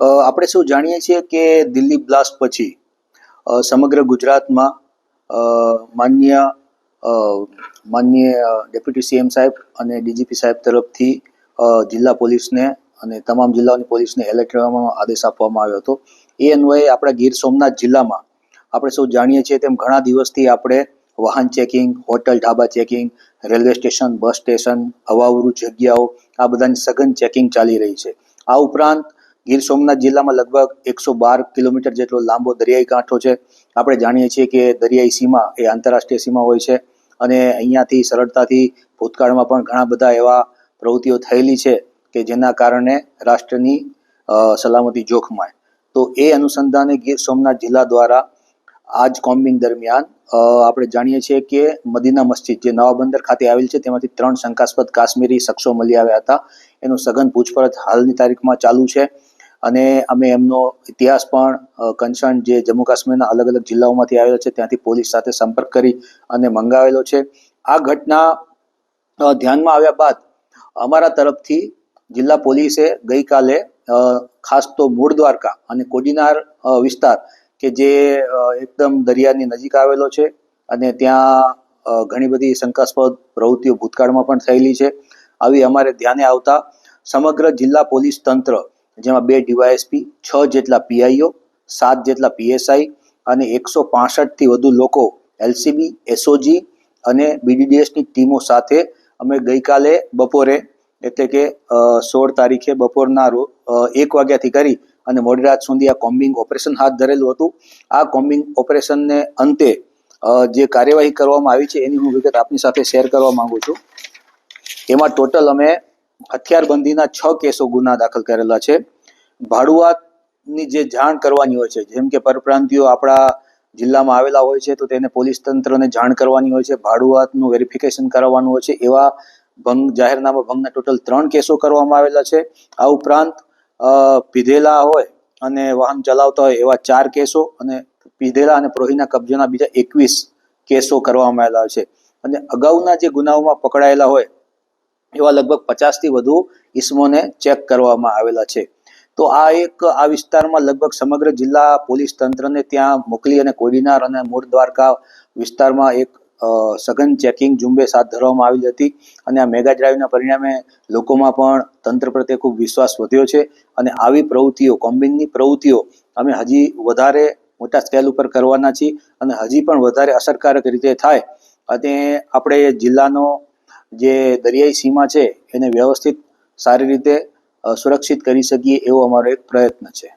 આપણે સૌ જાણીએ છીએ કે દિલ્હી બ્લાસ્ટ પછી સમગ્ર ગુજરાતમાં માન્ય માન્ય ડેપ્યુટી સીએમ સાહેબ અને ડીજીપી સાહેબ તરફથી જિલ્લા પોલીસને અને તમામ જિલ્લાઓની પોલીસને એલર્ટ રહેવાનો આદેશ આપવામાં આવ્યો હતો. એ અન્વયે આપણા ગીર સોમનાથ જિલ્લામાં આપણે સૌ જાણીએ છીએ તેમ ઘણા દિવસથી આપણે વાહન checking, hotel dhaba checking, railway station, bus station હવાવરુ જગ્યાઓ, આ બધાની સઘન ચેકિંગ ચાલી રહી છે. આ ઉપરાંત ગીર સોમનાથ જિલ્લામાં લગભગ એકસો બાર કિલોમીટર જેટલો લાંબો દરિયાઈ કાંઠો છે. આપણે જાણીએ છીએ કે દરિયાઈ સીમા એ આંતરરાષ્ટ્રીય સીમા હોય છે અને અહીંયાથી સરળતાથી ભૂતકાળમાં પણ ઘણા બધા એવા પ્રવૃત્તિઓ થયેલી છે કે જેના કારણે રાષ્ટ્રની સલામતી જોખમાય. તો એ અનુસંધાને ગીર સોમનાથ જિલ્લા દ્વારા આજ કોમ્બિંગ દરમિયાન આપણે જાણીએ છીએ કે મદીના મસ્જિદ જે નવા બંદર ખાતે આવેલ છે તેમાંથી ત્રણ શંકાસ્પદ કાશ્મીરી શખ્સો મળી આવ્યા હતા. એનું સઘન પૂછપરછ હાલની તારીખમાં ચાલુ છે. અને અમે એમનો ઇતિહાસ પણ કન્સર્ન જે જમ્મુ કાશ્મીરના અલગ અલગ જિલ્લાઓમાંથી આવેલો છે, ત્યાંથી પોલીસ સાથે સંપર્ક કરી અને મંગાવેલો છે. આ ઘટના ધ્યાનમાં આવ્યા બાદ અમારા તરફથી જિલ્લા પોલીસે ગઈકાલે ખાસ તો મૂળ દ્વારકા અને કોડીનાર વિસ્તાર કે જે એકદમ દરિયાની નજીક આવેલો છે અને ત્યાં ઘણી બધી શંકાસ્પદ પ્રવૃત્તિઓ ભૂતકાળમાં પણ થયેલી છે. આવી અમારે ધ્યાને આવતા સમગ્ર જિલ્લા પોલીસ તંત્ર જેમાં બે ડીવાયએસપી, છ જેટલા પીઆઈઓ, સાત જેટલા પીએસઆઈ અને એકસો પાસઠથી વધુ લોકો એલસીબી, એસઓજી અને બીડીડીએસની ટીમો સાથે અમે ગઈકાલે બપોરે, એટલે કે સોળ તારીખે બપોરના રો એક વાગ્યાથી કરી અને મોડી રાત સુધી આ કોમ્બિંગ ઓપરેશન હાથ ધરેલું હતું. આ કોમ્બિંગ ઓપરેશનને અંતે જે કાર્યવાહી કરવામાં આવી છે એની હું વિગત આપની સાથે શેર કરવા માંગુ છું. એમાં ટોટલ અમે હથિયારબંધીના છ કેસો ગુના દાખલ કરેલા છે. ભાડુઆતની જે જાણ કરવાની હોય છે, જેમ કે પરપ્રાંતિયો આપણા જિલ્લામાં આવેલા હોય છે, તો તેને પોલીસ તંત્રને જાણ કરવાની હોય છે, ભાડુઆતનું વેરિફિકેશન કરાવવાનું હોય છે, એવા ભંગ, જાહેરનામા ભંગના ટોટલ ત્રણ કેસો કરવામાં આવેલા છે. આ ઉપરાંત પીધેલા હોય અને વાહન ચલાવતા હોય એવા ચાર કેસો અને પીધેલા અને પ્રોહીના કબજાના બીજા એકવીસ કેસો કરવામાં આવેલા છે. અને અગાઉના જે ગુનાઓમાં પકડાયેલા હોય એવા લગભગ પચાસથી વધુ ઇસમોને ચેક કરવામાં આવેલા છે. તો આ એક, આ વિસ્તારમાં લગભગ સમગ્ર જિલ્લા પોલીસ તંત્રને ત્યાં મોકલી અને કોડીનાર અને મૂળ દ્વારકા વિસ્તારમાં એક સઘન ચેકિંગ ઝુંબેશ હાથ ધરવામાં આવેલી હતી અને આ મેગા ડ્રાઈવના પરિણામે લોકોમાં પણ તંત્ર પ્રત્યે ખૂબ વિશ્વાસ વધ્યો છે અને આવી પ્રવૃત્તિઓ કોમ્બિંગની પ્રવૃત્તિઓ અમે હજી વધારે મોટા સ્કેલ ઉપર કરવાના છીએ અને હજી પણ વધારે અસરકારક રીતે થાય. અને આપણે જિલ્લાનો જે દરિયાઈ સીમા છે, એને વ્યવસ્થિત સારી રીતે સુરક્ષિત કરી શકીએ એવો અમારો એક પ્રયત્ન છે.